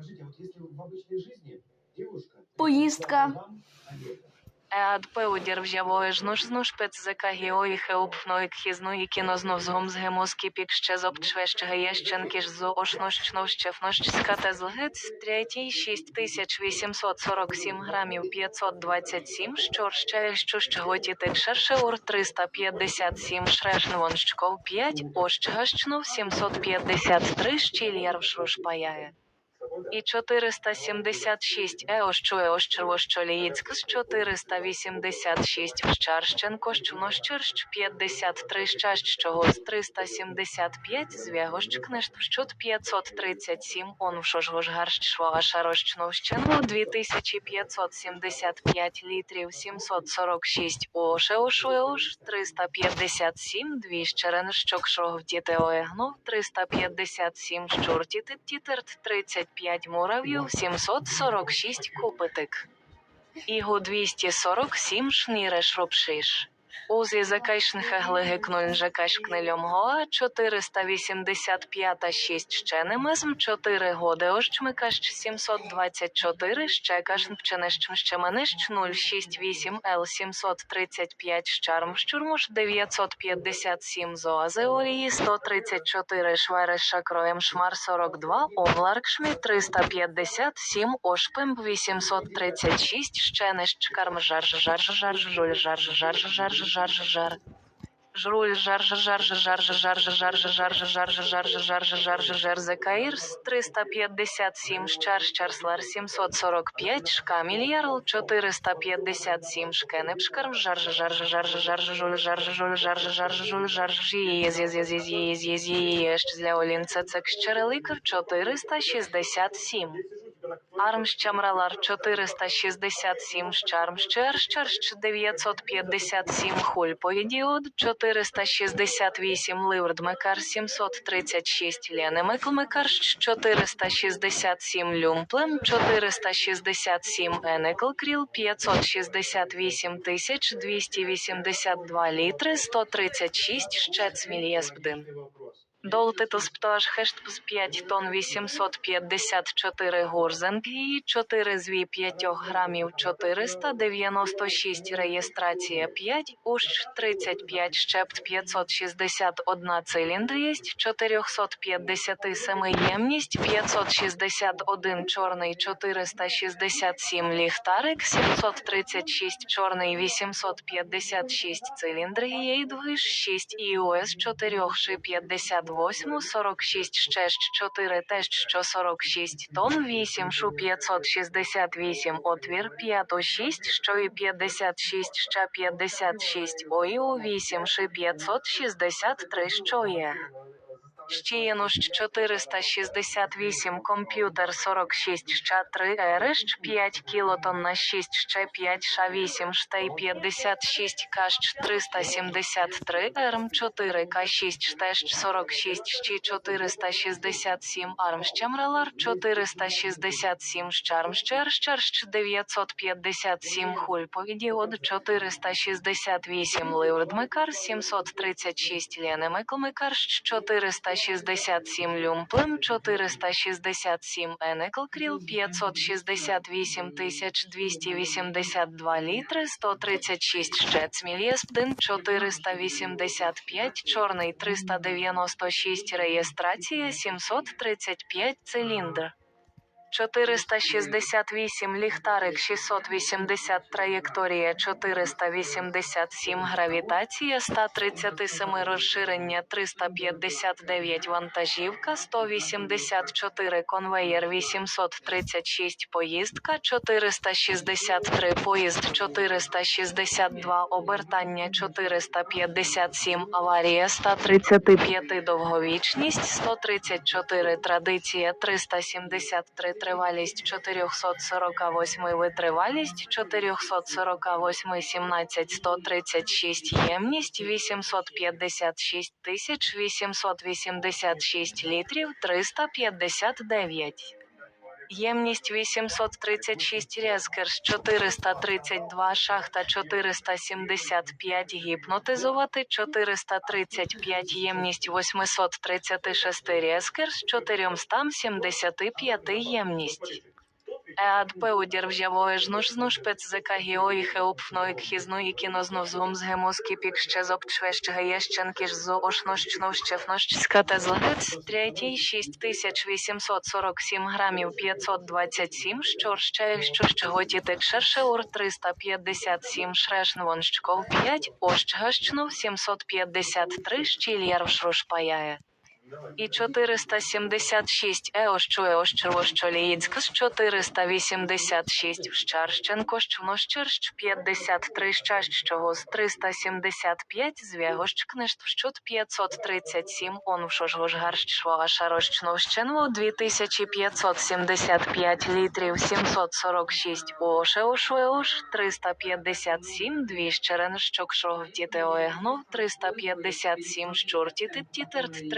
Скажите, вот если в обычной жизни девушка... Поїздка. Адпеу державої жнужзну шпецзека гіої хеупної кхізної кінозну згом з гемоски пік ще з обчвещ гаєщенки ж зо ошнощно щефнощська та злгиць третій 6847 грамів 527 щор ще що ще готіти шерше ур 357 шрешнвон щков сімсот п'ятдесят три щільяр в шрушпаяє і 476 Еощу Еощу Ощоліїцьк з 486 Вщарщенко Щунощирщ 53 Щащого з 375 Звягощ Кнешт Щут 537 Онвшожгожгарщ Швагашарощновщину 2575 літрів 746 Ошеошу Еош 357 Двіщеренщок Шогвдітеоегнов 357 Щуртітит Тітерт 35 П'ять мурав'їв 746 купитик. Ігу 247 шніреш ропшиш. Узі Гоа 485 6 щенемезм 4 годеощмикащ 724 щекашнпченещмщеменищ 068 Л 735 щармщурмуш 957 зоазеорії 134 шверешакроєм шмар 42 омларкшмі 357 ошпемб 836 щенещ кармжарж жарж жарж жуль жарж жарж жарж жар жар Жруль жар жар жар жар жар жар жар жар жар жар жар Закаїрс 357 щар щарслар 745 шкамільярл 457 шкенепшкарм жар жар жар жар Армщамралар 467 Щармщерщерщ 957 Хульповідіод 468 Ливрдмекар 736 Ленемеклмекарщ 467 Люмплем 467 Енеклкріл 568 282 літри 136 Щецмільєсбдин. Долтитус птож хештпс 5 тонн 854 горзинг і 4 зві 5 грамів 496 реєстрація 5 ущ 35 щепт 561 циліндрість 457 ємність 561 чорний 467 ліхтарик 736 чорний 856 циліндр і 6 ІОС 4 50 4846 ще 4 теж що 46 тонн 8 шу 568 отвір 5 6 що і 56 ще 56 у 8 ши 563 що є. Щіянуш 468 комп'ютер 46 ща 3 ерещ 5 кілотон на 6 ще 5 ша 8 штей 56 кащ 373 ерм 4 к 6 штещ 46 щі 467 арм щемрелар 467 щарм щер щерщ 957 хуль повідіод 468 ливрдмикар 736 ленемеклмикар 467 люмплем 467 Енеклкріл, 568 тисяч 282 літри 136 щец мільєспдин 485 чорний 396 реєстрація 735 циліндр 468 ліхтарик 680 траєкторія 487 гравітація 137 розширення 359 вантажівка 184 конвеєр 836 поїздка 463 поїзд 462 обертання 457 аварія 135 довговічність 134 традиція 373 тривалість 448 витривалість 448 17 136 ємність 856 тисяч 886 літрів 359 Ємність 836 Рескерс 432 шахта 475 гіпнотизувати 435 ємність 836 Рескерс 475 ємність. Адпеудір вжявоєжнуш знуш пецзека гіоїхе опфноїкхізну і кінознов з гемоски пік ще зобчвещ гаєщенки ж зоошнощно щефнощська та злагець третій 6847 грамів 527 щорще що щеготі тек шерше ур 357 шрешнвонщков 5 ощгащнув 753 щільярвшрушпаяє. І 476 еощу еощервощоліїцька з 486 вщарщенко щвнощерщ 53 щащого з 375 звягощ книжт вщут 537 он вшожгожгарщшвога шарощновщенво 2575 літрів 746 ошеошуеош 357 дві щерен щокшог втіте оегнув 357 щуртіти тітерт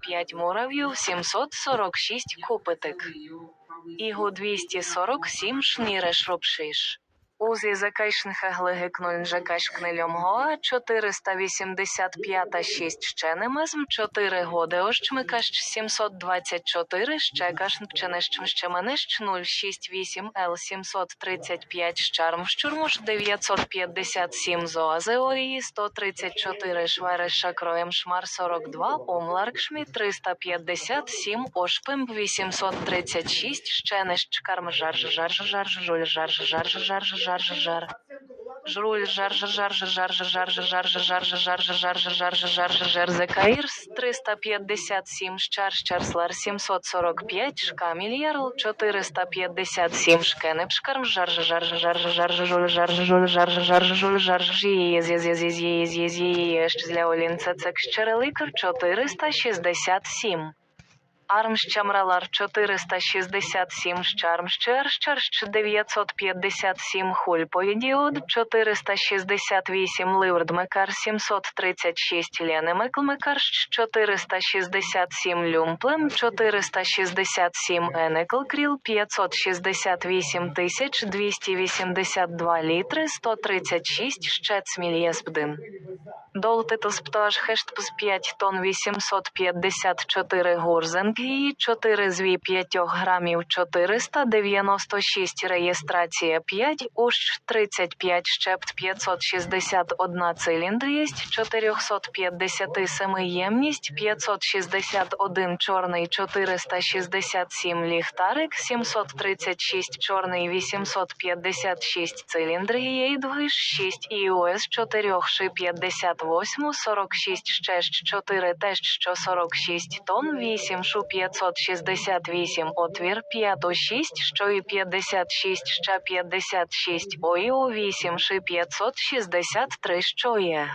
5 мурав'їв 746 купитик. Іго 247 шніре шропшиш. Узі гоа 485 6 щенемезм 4 годи ощмикащ 724 щекашн ченещм щеменещ 068 Л 735 щарм щурмуш 957 зоазеорії 134 швереша кроєм шмар 42 омларкшмі 357 ошпим 836 щенещ карм жарж жарж жарж жуль жарж жарж жарж жарж жар Жруль жар жар жар жар жар жар жар жар жар жар жар жар Закаїрс 357 щар щарслар 745 шкамільярл 457 шкенеп шкарм жар жар жар жар жар жар жар жар зє зє зє зля олінце цек щереликар 467 Армщамралар 467 щармщер щарщ 957 хульпоїдіод 468 ливрдмекар 736 ленемеклмекарщ 467 люмплем 467 енеклкріл 568 тисяч 282 літри 136 щецмільєспдин. Долтитус пташ хештпс 5 тонн 854 гурзенкії 4 зві 5 грамів 496 реєстрація 5 ущ 35 щепт 561 циліндрість 457 ємність 561 чорний 467 ліхтарик 736 чорний 856 циліндрієй 6 іос 4 ши 58 46 щещ 4 теж що 46 тонн 8 шу 568 отвір 5 6 що і 56 ще 56 ОІО 8 ши 563 що є.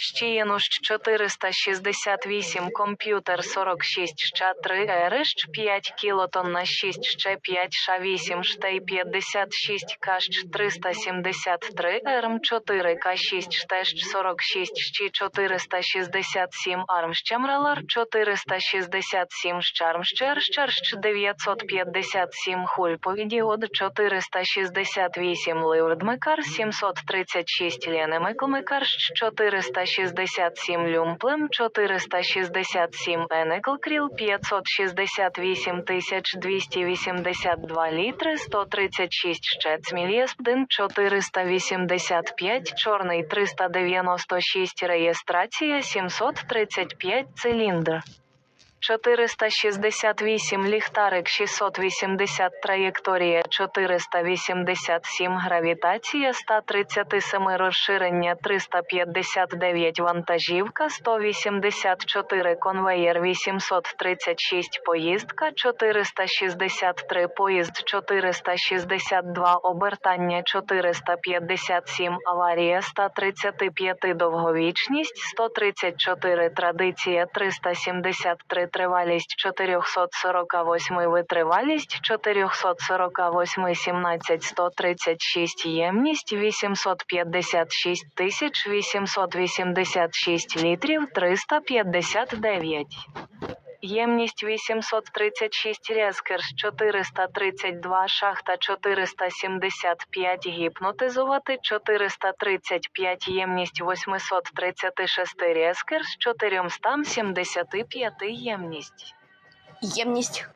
Щіянущ 468 комп'ютер 46 ща 3 ерещ 5 кілотон на 6 ще 5 ша 8 штей 56 кащ 373 ерм 4 к 6 штещ 46 щі 467 арм щемралар 467 щарм щер щерщ 957 хульповідіод 468 ливрдмекар 736 ленемеклмекарщ 400 467 люмплем 467 енеклкріл 568 тисяч 282 літри 136 щецмільєспдин 485 чорний 396 реєстрація 735 циліндр 468 ліхтарик 680 траєкторія 487 гравітація 137 розширення 359 вантажівка 184 конвеєр 836 поїздка 463 поїзд 462 обертання 457 аварія 135 довговічність 134 традиція 373 тривалість 448 витривалість 448 17 136 ємність 856 тисяч 886 літрів 359 Ємність 836 Рескерс 432 шахта 475 гіпнотизувати 435 ємність 836 Рескерс 475 ємність. Ємність.